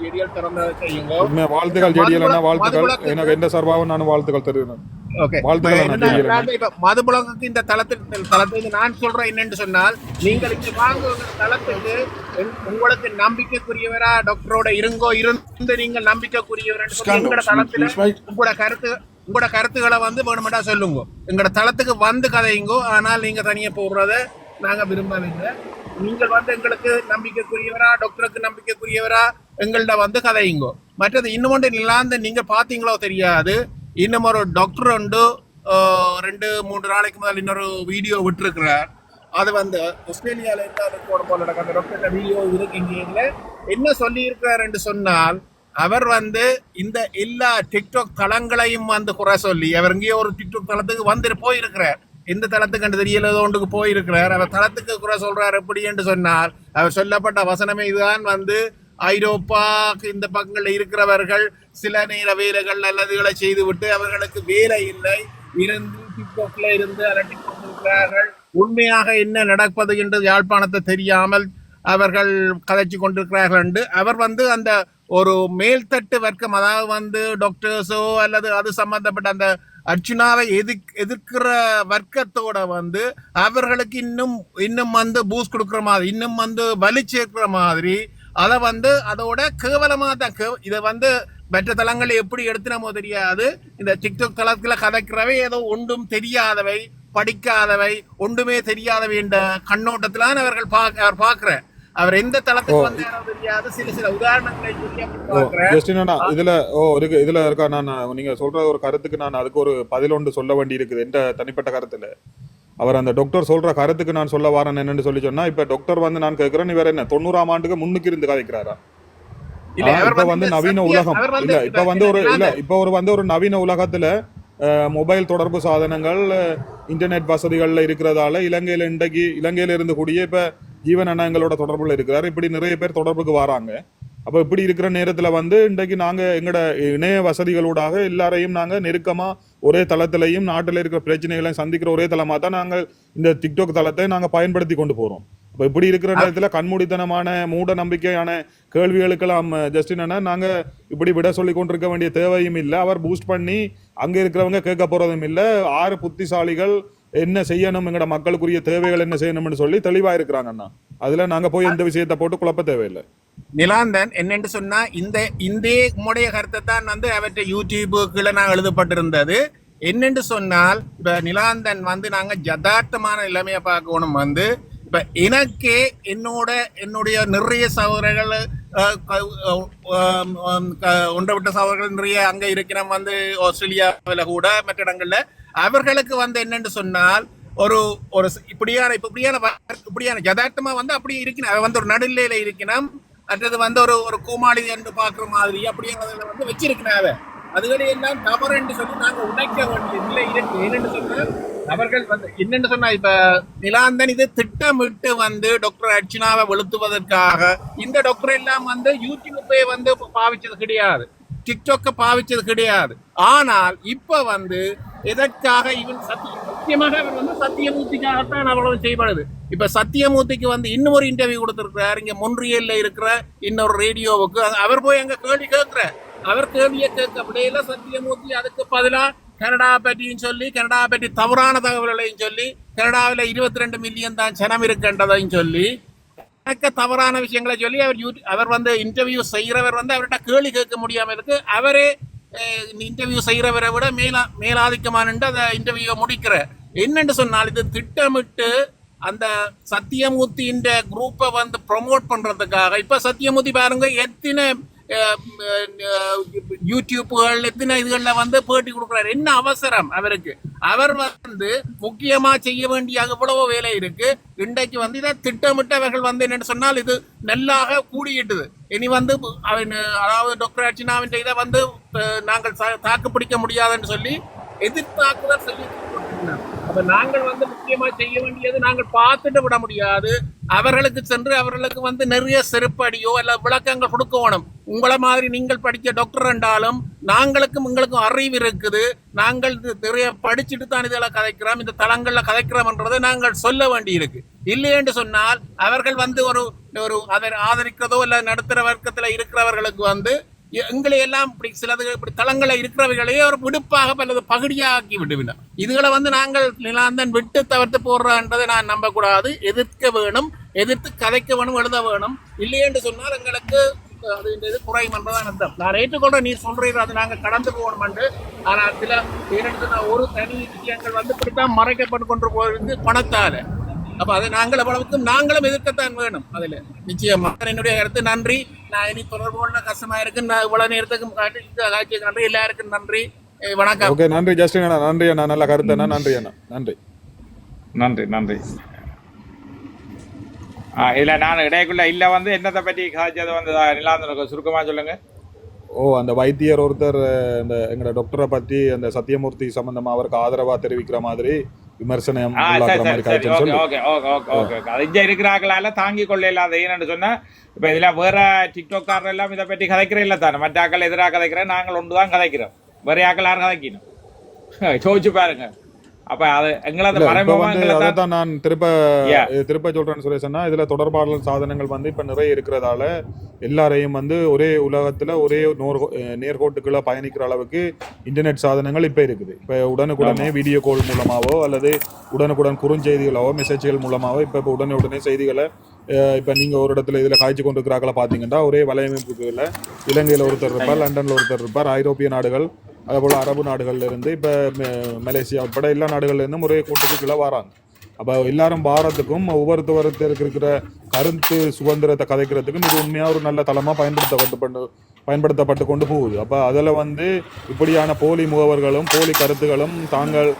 ஜெடியல் திறந்த செய்யுங்க. உண்மையா வாழ்த்துக்கள் ஜெடியல் அண்ணா வாழ்த்துக்கள். எனக்கு எந்த சார்பாகவும் நான் வாழ்த்துக்கள். இப்ப மதுபுலகுக்கு இந்த தளத்துக்கு இந்த தளத்துக்கு நான் சொல்றேன் என்னன்னு சொன்னால் நீங்கள் இங்க வாங்குகிற தளத்துக்கு உங்க- உங்களுக்கு நம்பிக்கைக்குரியவரா டாக்டரோட இருங்கோ இருந்து நீங்கள் நம்பிக்கைக்குரியவர் எங்களோட தளத்துல உங்களோட கருத்து உங்களோட கருத்துக்களை வந்து வேணுமெண்டா சொல்லுங்க. எங்களோட தளத்துக்கு வந்து கதையுங்கோ ஆனால் நீங்க தனியா போடுறத நாங்க விரும்பவில்லை. நீங்கள் வந்து எங்களுக்கு நம்பிக்கைக்குரியவரா டாக்டருக்கு நம்பிக்கைக்குரியவரா எங்கள்கிட்ட வந்து கதையுங்கோ. மற்றது இன்னும் ஒன்று இல்லாத நீங்க பாத்தீங்களோ தெரியாது. இன்னும் ஒரு டாக்டர் உண்டு ரெண்டு மூன்று நாளைக்கு முதல் இன்னொரு வீடியோ விட்டுருக்கிறார். அது வந்து ஆஸ்திரேலியால இருந்து போட போல நடக்கிற டாக்டர் வீடியோ இருக்குங்க என்ன சொல்லியிருக்கிறாரு என்று சொன்னால் அவர் வந்து இந்த எல்லா டிக்டாக் தளங்களையும் வந்து குறை சொல்லி அவர் இங்கேயே ஒரு டிக்டாக் தளத்துக்கு வந்து போயிருக்கிறார். எந்த தளத்துக்கு கண்டு தெரியல ஒன்றுக்கு போயிருக்கிறார். அவர் தளத்துக்கு குறை சொல்றார் எப்படி என்று சொன்னால் அவர் சொல்லப்பட்ட வசனமே இதுதான் வந்து ஐரோப்பா இந்த பக்கங்களில் இருக்கிறவர்கள் சில நேர வேலைகள் நல்லதுகளை செய்துவிட்டு அவர்களுக்கு வேலை இல்லை. இருந்து டிக்டாக்ல இருந்து அலட்டிக் கொண்டிருக்கிறார்கள். உண்மையாக என்ன நடப்பது என்று யாழ்ப்பாணத்தை தெரியாமல் அவர்கள் கதைச்சு கொண்டிருக்கிறார்கள் என்று அவர் வந்து அந்த ஒரு மேல்தட்டு வர்க்கம் அதாவது வந்து டாக்டர்ஸோ அல்லது அது சம்பந்தப்பட்ட அந்த அர்ச்சுனாவை எதிர் எதிர்க்கிற வர்க்கத்தோட வந்து அவர்களுக்கு இன்னும் இன்னும் வந்து பூஸ்ட் கொடுக்குற மாதிரி இன்னும் வந்து வலி சேர்க்கிற மாதிரி அதை வந்து அதோட கேவலமாக தான் கே இதை வந்து மற்ற தளங்களை எப்படி எடுத்துனமோ தெரியாது. இந்த டிக்டாக் தளத்துல கதைக்கிறவை ஏதோ ஒன்றும் தெரியாதவை படிக்காதவை ஒன்றுமே தெரியாதவை என்ற கண்ணோட்டத்திலான அவர்கள் பார்க்க அவர் பார்க்கிற. அவர் எந்த தளத்துக்கு வந்து தெரியாது. சில சில உதாரணங்களை இதுல ஓ இருக்கு இதுல இருக்கா நான் நீங்க சொல்ற ஒரு கருத்துக்கு நான் அதுக்கு ஒரு பதில் ஒன்று சொல்ல வேண்டி இருக்குது என்ற தனிப்பட்ட கருத்துல. அவர் அந்த டாக்டர் சொல்ற கருத்துக்கு நான் சொல்ல வரேன் என்னன்னு சொல்லி சொன்னா இப்ப டாக்டர் வந்து நான் கேட்கிறேன் இவர் என்ன தொண்ணூறாம் ஆண்டுக்கு முன்னுக்கு இருந்து கதைக்கிறாரா இப்ப வந்து நவீன உலகம். இல்ல இப்ப வந்து ஒரு இல்ல இப்ப ஒரு வந்து ஒரு நவீன உலகத்துல மொபைல் தொடர்பு சாதனங்கள் இன்டர்நெட் வசதிகள்ல இருக்கிறதால இலங்கையில இன்றைக்கு இலங்கையில இருந்து கூடிய இப்ப ஜீவன் அண்ணா எங்களோட தொடர்புல இருக்கிறார். இப்படி நிறைய பேர் தொடர்புக்கு வராங்க. அப்ப இப்படி இருக்கிற நேரத்துல வந்து இன்றைக்கு நாங்க எங்களோட இணைய வசதிகளூடாக எல்லாரையும் நாங்க நெருக்கமா ஒரே தளத்திலையும் நாட்டுல இருக்கிற பிரச்சனைகளை சந்திக்கிற ஒரே தளமா தான் நாங்க இந்த டிக்டாக் தளத்தை நாங்க பயன்படுத்தி கொண்டு போறோம். அப்ப இப்படி இருக்கிற நேரத்துல கண்மூடித்தனமான மூட நம்பிக்கையான கேள்விகளுக்கெல்லாம் ஜஸ்டின் அண்ணா நாங்க இப்படி விட சொல்லி கொண்டிருக்க வேண்டிய தேவையும் இல்லை. அவர் பூஸ்ட் பண்ணி அங்க இருக்கிறவங்க கேட்க போறதும் இல்லை. ஆறு புத்திசாலிகள் என்ன செய்யணும் எங்கட மக்களுக்குரிய தேவைகள் என்ன செய்யணும்னு சொல்லி தெளிவா இருக்கிறாங்க அண்ணா. அதுல நாங்க போய் எந்த விஷயத்தை போட்டு குழப்ப தேவையில்லை. நிலாந்தன் என்னென்று சொன்னா இந்த இந்த உம்முடைய கருத்தை தான் வந்து அவற்றை யூடியூபுக்குள்ள நான் எழுதப்பட்டிருந்தது. என்னென்று சொன்னால் இப்ப நிலாந்தன் வந்து நாங்க ஜதார்த்தமான நிலைமையை பார்க்கணும் வந்து இப்ப எனக்கே என்னோட என்னுடைய நிறைய சகோதரர்கள் ஒன்றை விட்ட சகோதரர்கள் நிறைய அங்க இருக்கிறோம் வந்து ஆஸ்திரேலியாவில் கூட மற்ற இடங்கள்ல அவர்களுக்கு வந்து என்னென்று சொன்னால் ஒரு ஒரு இப்படியான இப்படியான இப்படியான யதார்த்தமா வந்து அப்படி இருக்கணும் அவன் வந்து ஒரு நடுநிலையில இருக்கணும் அடுத்தது வந்து ஒரு ஒரு கோமாளி என்று பார்க்குற மாதிரி அப்படிங்கிறதுல வந்து வச்சிருக்கிறாங்க அதுகளை எல்லாம் தவறு என்று சொல்லி நாங்கள் உடைக்க வேண்டிய நிலை இருக்கு. என்னென்னு சொன்னா அவர்கள் வந்து என்னன்னு சொன்னா இப்ப நிலாந்தன் இது திட்டமிட்டு வந்து டாக்டர் அர்ச்சனாவை வெளுத்துவதற்காக இந்த டாக்டர் எல்லாம் வந்து யூடியூப்பை வந்து பாவிச்சது கிடையாது. டிக்டாக்கை பாவிச்சது கிடையாது. ஆனால் இப்ப வந்து எதற்காக இவன் சத்திய முக்கியமாக அவர் வந்து சத்தியமூர்த்திக்காகத்தான் அவ்வளவு செய்யப்படுது இப்ப சத்தியமூர்த்திக்கு வந்து இன்னொரு இன்டர்வியூ கொடுத்திருக்கிறார். இங்க மொன்றியல்ல இருக்கிற இன்னொரு ரேடியோவுக்கு அவர் போய் அங்க கேள்வி கேட்கிற. அவர் கேள்வியை கேட்க முடியல சத்தியமூர்த்தி அதுக்கு பதிலா கனடா பற்றியும் சொல்லி கனடா பற்றி தவறான தகவல்களையும் சொல்லி கனடாவில் இருபத்தி ரெண்டு மில்லியன் தான் ஜனம் இருக்கின்றதையும் சொல்லி எனக்கு தவறான விஷயங்களை சொல்லி அவர் அவர் வந்து இன்டர்வியூ செய்கிறவர் வந்து அவர்கிட்ட கேள்வி கேட்க முடியாமல் இருக்கு. அவரே இன்டர்வியூ செய்கிறவரை விட மேலா மேலாதிக்கமான அந்த இன்டர்வியூவை முடிக்கிற என்னென்று சொன்னால் இது திட்டமிட்டு அந்த சத்தியமூர்த்தியின் குரூப்பை வந்து ப்ரொமோட் பண்ணுறதுக்காக இப்போ சத்தியமூர்த்தி பாருங்க எத்தனை யூடியூப்புகள் எத்தனை இதுகளில் வந்து பேட்டி கொடுக்குறாரு. என்ன அவசரம் அவருக்கு? அவர் வந்து முக்கியமாக செய்ய வேண்டிய எவ்வளவோ வேலை இருக்கு. இன்றைக்கு வந்து இதை திட்டமிட்டு அவர்கள் வந்து என்னென்னு சொன்னால் இது நல்லாக கூடியிட்டுது இனி வந்து அவன் அதாவது டாக்டர் அர்ச்சனாவின் இதை வந்து நாங்கள் தாக்கு பிடிக்க முடியாதுன்னு சொல்லி எதிர்த்தாக்குதல் சொல்லி அப்ப நாங்கள் வந்து முக்கியமா செய்ய வேண்டியது நாங்கள் பார்த்துட்டு விட முடியாது. அவர்களுக்கு சென்று அவர்களுக்கு வந்து நிறைய செருப்படியோ அல்ல விளக்கங்கள் கொடுக்க வேணும். உங்களை மாதிரி நீங்கள் படிக்க டாக்டர் என்றாலும் நாங்களுக்கும் உங்களுக்கும் அறிவு இருக்குது. நாங்கள் நிறைய படிச்சுட்டு தான் இதெல்லாம் கதைக்கிறோம். இந்த தளங்கள்ல கதைக்கிறோம்ன்றதை நாங்கள் சொல்ல வேண்டி இருக்கு இல்லை என்று சொன்னால் அவர்கள் வந்து ஒரு ஒரு அதை ஆதரிக்கிறதோ இல்லை நடுத்தர வர்க்கத்தில் இருக்கிறவர்களுக்கு வந்து எங்களை எல்லாம் இப்படி சிலது இப்படி தளங்களை இருக்கிறவைகளையே ஒரு விடுப்பாக அல்லது பகுதியாக்கி விடுவினர். இதுகளை வந்து நாங்கள் நிலாந்தன் விட்டு தவிர்த்து போடுறோன்றதை நான் நம்பக்கூடாது. எதிர்க்க வேணும் எதிர்த்து கதைக்க வேணும் எழுத வேணும். இல்லையென்று சொன்னால் எங்களுக்கு அது இந்த இது குறையும் என்பதான் அர்த்தம். நான் ஏற்றுக்கொள்கிறேன் நீ சொல்கிறீர்கள் அது நாங்கள் கடந்து போகணும் என்று. ஆனால் சில ஏனென்று நான் ஒரு தனி விஷயங்கள் வந்து இப்படித்தான் மறைக்கப்பட்டு கொண்டு போகிறது பணத்தால். அப்ப அதை நாங்கள் அவ்வளவுக்கு நாங்களும் எதிர்க்கத்தான் வேணும் அதுல. நிச்சயமா. என்னுடைய கருத்து நன்றி. நான் இனி தொடர்பு கொள்ள கஷ்டமா இருக்கு நான் இவ்வளவு நேரத்துக்கும் காட்டி காட்சிக்கு நன்றி. எல்லாருக்கும் நன்றி. வணக்கம். ஓகே நன்றி ஜஸ்டின் அண்ணா. நன்றி அண்ணா. நல்ல கருத்து அண்ணா. நன்றி அண்ணா. நன்றி. நன்றி நன்றி. ஆ இல்ல நான் இடைக்குள்ள இல்ல வந்து என்னத்தை பற்றி காய்ச்சது வந்து நிலாந்தனுக்கு சுருக்கமா சொல்லுங்க. ஓ அந்த வைத்தியர் ஒருத்தர் இந்த எங்களோட டாக்டரை பத்தி அந்த சத்தியமூர்த்தி சம்பந்தமா அவருக்கு ஆதரவா தெரிவிக்கிற மாதிரி விமர்சனம் ஆ உள்ளாக்குற சரி மாதிரி சரி சரி காய்ச்சல் ஓகே சொல்லி. Okay okay okay okay okay. அது இங்க இருக்கிறாங்களால தாங்கி கொள்ள இல்லாத ஏன்னு சொன்னா இப்ப இதுல வேற டிக்டாக்காரர் எல்லாம் இதை பற்றி கதைக்கிறே இல்ல தானே. மற்ற ஆக்கள் எதிராக கதைக்கிறேன் நாங்கள் ஒன்று தான் கதைக்கிறோம். வேற ஆக்கள் யாரும் கதைக்கணும்? சோதிச்சு பாருங்க. அப்ப அது எங்களை அந்த மறைமுகமா தான் நான் திருப்ப திருப்ப சொல்றேன்னு சுரேஷன்னா இதுல தொடர்பாடல் சாதனங்கள் வந்து இப்ப நிறைய இருக்கிறதால எல்லாரையும் வந்து ஒரே உலகத்துல ஒரே நோர்- நேர்கோட்டுக்குள்ள பயணிக்கிற அளவுக்கு இன்டர்நெட் சாதனங்கள் இப்ப இருக்குது. இப்ப உடனுக்குடனே வீடியோ கால் மூலமாவோ அல்லது உடனுக்குடன் குறுஞ்செய்திகளாவோ மெசேஜ்கள் மூலமாவோ இப்ப உடனே உடனே செய்திகளை இப்ப நீங்க ஒரு இடத்துல இதுல காய்ச்சி கொண்டிருக்கிறாங்களா பாத்தீங்கன்னா ஒரே வலையமைப்புக்குள்ள இலங்கையில ஒருத்தர் இருப்பார் லண்டன்ல ஒருத்தர் இருப்பார் ஐரோப்பிய நாடுகள் அதே போல அரபு நாடுகள்ல இருந்து இப்ப மலேசியா உட்பட எல்லா நாடுகள்ல இருந்தும் ஒரே கூட்டுக்கு கீழே வராங்க. அப்ப எல்லாரும் பாரத்துக்கும் ஒவ்வொருத்தருக்கு இருக்கிற கருத்து சுதந்திரத்தை கதைக்கிறதுக்கும் இது உண்மையா ஒரு நல்ல தளமா பயன்படுத்தப்பட்டு பயன்படுத்தப்பட்டு கொண்டு போகுது. அப்ப அதுல வந்து இப்படியான போலி முகவர்களும் போலி கருத்துகளும் தாங்கள்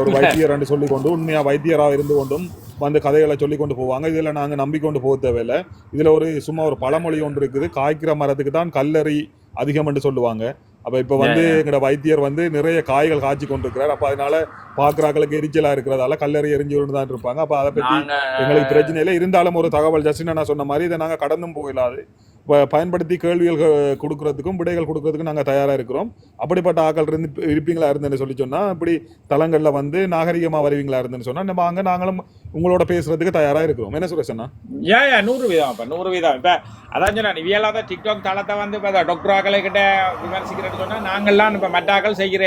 ஒரு வைத்தியர் என்று சொல்லி கொண்டு உண்மையா வைத்தியராக இருந்து கொண்டும் வந்து கதைகளை சொல்லி கொண்டு போவாங்க. இதுல நாங்க நம்பிக்கொண்டு போக தேவையில்லை. இதுல ஒரு சும்மா ஒரு பழமொழி ஒன்று இருக்குது. காய்க்கிற மரத்துக்கு தான் கல்லறி அதிகம் என்று சொல்லுவாங்க. அப்ப இப்ப வந்து எங்கட வைத்தியர் வந்து நிறைய காய்கள் காய்ச்சி கொண்டிருக்கிறார். அப்ப அதனால பாக்குறாக்களுக்கு எரிச்சலா இருக்கிறதால கல்லறி எரிஞ்சு தான் இருப்பாங்க. அப்ப அதை பத்தி நாங்க எங்களுக்கு பிரச்சனை இல்லை இருந்தாலும் ஒரு தகவல் ஜஸ்டின் நான் சொன்ன மாதிரி இதை நாங்க கடந்தும் போயிடாது ப- பயன்படுத்தி கேள்விகள் கொடுக்கறதுக்கும் விடைகள் கொடுக்கறதுக்கும் நாங்க தயாரா இருக்கிறோம். அப்படிப்பட்ட ஆக்கள் இருந்து இருப்பீங்களா இருந்தேன்னு சொல்லி சொன்னா இப்படி தளங்கள்ல வந்து நாகரிகமா வருவீங்களா இருந்தேன்னு சொன்னா நம்ம அங்க நாங்களும் உங்களோட பேசுறதுக்கு தயாரா இருக்கிறோம். என்ன சுரேஷனா ஏ ஏ நூறு வீதம் இப்போ நூறு வீதம். இப்போ அதான் சொன்னா இவியலாத டிக்டாக் தளத்தை வந்து இப்போ டாக்டர் ஆக்களை கிட்ட விமர்சிக்கிறேன்னு சொன்னால் நாங்கள்லாம் இப்போ மற்றாக்கள் செய்கிற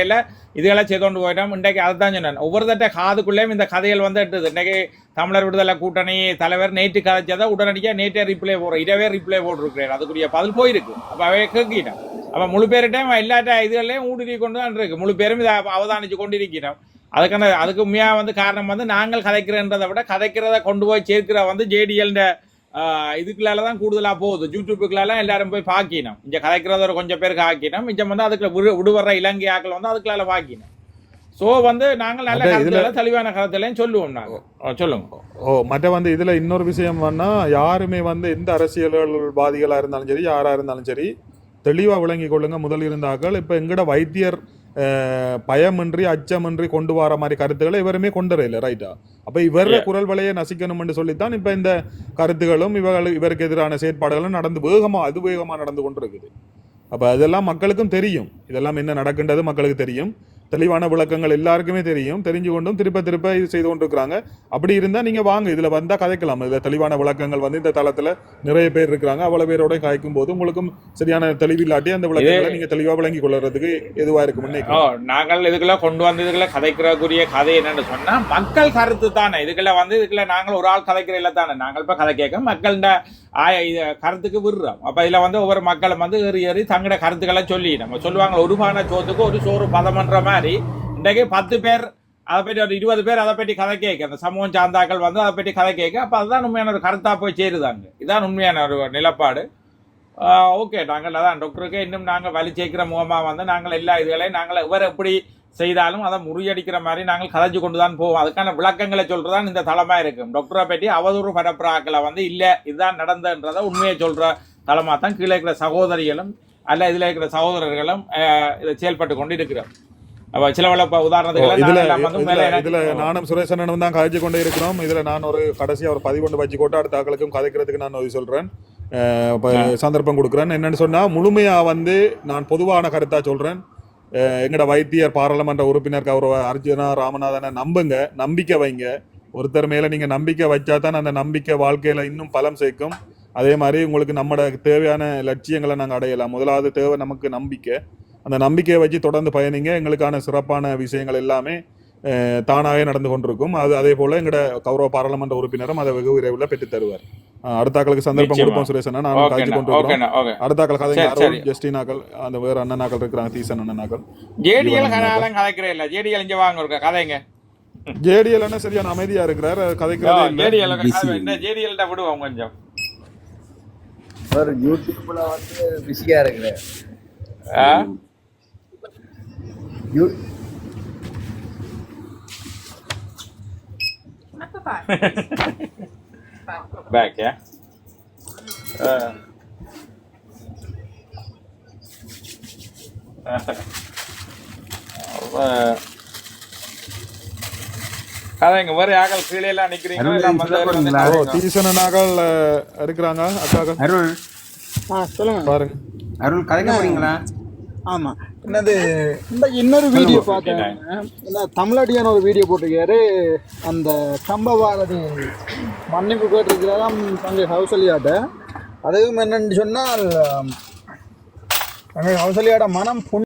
இதுகளை செய்து கொண்டு போயிட்டோம். இன்றைக்கு அதுதான் சொன்னேன். ஒவ்வொரு தட்ட காதுக்குள்ளேயும் இந்த கதைகள் வந்து எட்டுது இன்றைக்கு தமிழர் விடுதலை கூட்டணி தலைவர் நேற்று கதைச்சதை உடனடியாக நேற்றே ரிப்ளை போடுறோம் இடவே ரிப்ளை போட்டிருக்கிறேன். அதுக்குரிய பதில் போயிருக்கு. அப்போ அவை கேட்கிட்டோம் அப்போ முழு பேர்கிட்டையும் எல்லாட்ட இதுகளையும் ஊடுருவி கொண்டு தான் இருக்கு. முழு பேரும் இதை அவதானிச்சு கொண்டிருக்கிறோம். அதுக்கான அதுக்கு உண்மையா வந்து காரணம் வந்து நாங்கள் கதைக்கிறன்றதை விட கதைக்கிறத கொண்டு போய் சேர்க்கிற வந்து ஜேடிஎல்ன்ற இதுக்குள்ளால தான் கூடுதலா போகுது. யூடியூப்புக்குள்ளால எல்லாரும் போய் பாக்கினோம் இங்க கதைக்கிறத ஒரு கொஞ்சம் பேருக்கு ஆக்கினோம் மிச்சம் வந்து அதுக்குள்ள விடு விடுவர இலங்கை ஆக்கள் வந்து அதுக்குள்ளால பாக்கினோம் சோ வந்து நாங்கள் நல்ல கருத்துல தெளிவான கருத்துலையும் சொல்லுவோம் நாங்க. ஆ, சொல்லுங்க. ஓ மற்ற வந்து இதுல இன்னொரு விஷயம் வேணா யாருமே வந்து எந்த அரசியல்வாதிகளா இருந்தாலும் சரி யாரா இருந்தாலும் சரி தெளிவா விளங்கி கொள்ளுங்க. முதல் இருந்தாக்கள் இப்ப எங்கட வைத்தியர் பயமின்றி அச்சமின்றி கொண்டு வர மாதிரி கருத்துக்களை இவருமே கொண்டு வரல ரைட்டா அப்ப இவர. குரல் வலையை நசிக்கணும்னு சொல்லித்தான் இப்ப இந்த கருத்துகளும் இவர்கள் இவருக்கு எதிரான செயற்பாடுகளும் நடந்து வேகமா அது வேகமா நடந்து கொண்டிருக்குது அப்ப அதெல்லாம் மக்களுக்கும் தெரியும் இதெல்லாம் என்ன நடக்கின்றது மக்களுக்கு தெரியும் தெளிவான விளக்கங்கள் எல்லாருக்குமே தெரியும். தெரிஞ்சு கொண்டும் திருப்ப திருப்ப இது செய்து கொண்டிருக்கிறாங்க. அப்படி இருந்தா நீங்க வாங்க இதுல வந்தா கதைக்கலாம். இதுல தெளிவான விளக்கங்கள் வந்து இந்த தளத்துல நிறைய பேர் இருக்கிறாங்க. அவ்வளவு பேரோட காய்க்கும் போது உங்களுக்கும் சரியான தெளிவில்லாட்டி அந்த விளக்கங்களை நீங்க தெளிவா விளங்கி கொள்றதுக்கு எதுவா இருக்கும் ஓ நினைக்கிறேன் நாங்கள் இதுக்குள்ள கொண்டு வந்து இதுக்குள்ள கதைக்கிறக்குரிய கதை என்னன்னு சொன்னா மக்கள் கருத்து தானே. இதுக்குள்ள வந்து இதுக்குள்ள நாங்கள் ஒரு ஆள் கதைக்கிற இல்ல தானே. நாங்கள் இப்ப கதை கேட்க மக்கள்கிட்ட ஆய இது கருத்துக்கு விடுறோம். அப்ப இதுல வந்து ஒவ்வொரு மக்களும் வந்து ஏறி ஏறி தங்களோட கருத்துக்களை சொல்லி நம்ம சொல்லுவாங்க ஒரு பானை சோத்துக்கு ஒரு சோறு பதமன்ற மாதிரி இன்றைக்கு பத்து பேர் அதை பற்றி ஒரு இருபது பேர் அதை பற்றி கதை கேட்க அந்த சமூகம் சார்ந்தாக்கள் வந்து அதை பற்றி கதை கேட்க அப்போ அதுதான் உண்மையான ஒரு கருத்தாக போய் சேருதாங்க. இதான் உண்மையான ஒரு நிலப்பாடு. ஓகே நாங்கள் அதான் டாக்டருக்கு இன்னும் நாங்கள் வலி சேர்க்கிற முகமாக வந்து நாங்கள் எல்லா இதுகளையும் நாங்கள் இவர் எப்படி செய்தாலும் அதை முறியடிக்கிற மாதிரி நாங்கள் கதைச்சு கொண்டு தான் போவோம். அதுக்கான விளக்கங்களை சொல்கிறதான் இந்த தளமாக இருக்கும். டாக்டரை பற்றி அவதூறு பரப்புறாக்களை வந்து இல்லை இதுதான் நடந்தன்றதை உண்மையை சொல்கிற தளமாக தான் கீழே இருக்கிற சகோதரிகளும் அல்ல இதில் இருக்கிற சகோதரர்களும் இதை செயல்பட்டு கொண்டு இருக்கிறோம் அப்ப சில வள உதாரணத்துக்கு இதுல நானும் சுரேசனும் தான் காய்ச்சி கொண்டே இருக்கிறோம். இதுல நான் ஒரு கடைசியா ஒரு பதிவு வச்சு கொண்டு அடுத்த ஆக்களுக்கும் கதைக்கிறதுக்கு நான் சொல்றேன். சந்தர்ப்பம் கொடுக்குறேன். என்னன்னு சொன்னா முழுமையா வந்து நான் பொதுவான கருத்தா சொல்றேன். அஹ் எங்கட வைத்தியர் பாராளுமன்ற உறுப்பினர் கௌரவ அர்ஜுனா ராமநாதனை நம்புங்க. நம்பிக்கை வைங்க. ஒருத்தர் மேல நீங்க நம்பிக்கை வச்சா தான் அந்த நம்பிக்கை வாழ்க்கையில இன்னும் பலம் சேர்க்கும். அதே மாதிரி உங்களுக்கு நம்மட தேவையான லட்சியங்களை நாங்கள் அடையலாம். முதலாவது தேவை நமக்கு நம்பிக்கை. அந்த நம்பிக்கையை வச்சு தொடர்ந்து பயணிங்க. எங்களுக்கான சிறப்பான விஷயங்கள் எல்லாமே தானாகவே நடந்து கொண்டிருக்கும். அது அதே போல எங்களோட கௌரவ பாராளுமன்ற உறுப்பினரும் அதை வெகு விரைவில் பெற்றுத் தருவார். அஹ், அடுத்த ஆக்களுக்கு சந்தர்ப்பம். கொடுப்போம் சுரேஷனா நான் காய்ச்சி ஓகேண்ணா கொண்டு இருக்கிறோம் ஓகேண்ணா ஓகே. அடுத்த ஆக்கள் கதை. ஜஸ்டினாக்கள் அந்த வேற அண்ணனாக்கள் இருக்கிறாங்க தீசன் அண்ணனாக்கள். ஜேடிஎல் கதையெல்லாம் கதைக்கிறே இல்ல. ஜேடிஎல் இங்க வாங்க ஒரு கதைங்க ஜேடிஎல் என்ன சரியான அமைதியா இருக்கிறார். கதைக்கிறதே இல்லை. ஜேடிஎல் ஜேடிஎல் விடுவோம் கொஞ்சம். ஒரு யூடியூப்ல வந்து பிஸியா இருக்கிறேன் பேக் yeah? Uh. கதைங்க வேற யாக்கள் கீழே எல்லாம் நிக்கிறீங்க அண்ணாக்கள் அஹ், இருக்கிறாங்க அக்காக்கள் அருள். ஆ சொல்லுங்க. பாருங்க. அருள் கதைக்க போறீங்களா? ஆமா. என்னது இந்த இன்னொரு வீடியோ பார்த்தேன். தமிழடியான ஒரு வீடியோ போட்டிருக்காரு. அந்த கம்பபாரதி மன்னிப்பு கேட்டிருக்கிறாராம் தங்கை ஹவுசலியாட்ட அதுவும் என்னன்னு சொன்னால் தங்கை ஹவுசலியாட மனம் புண்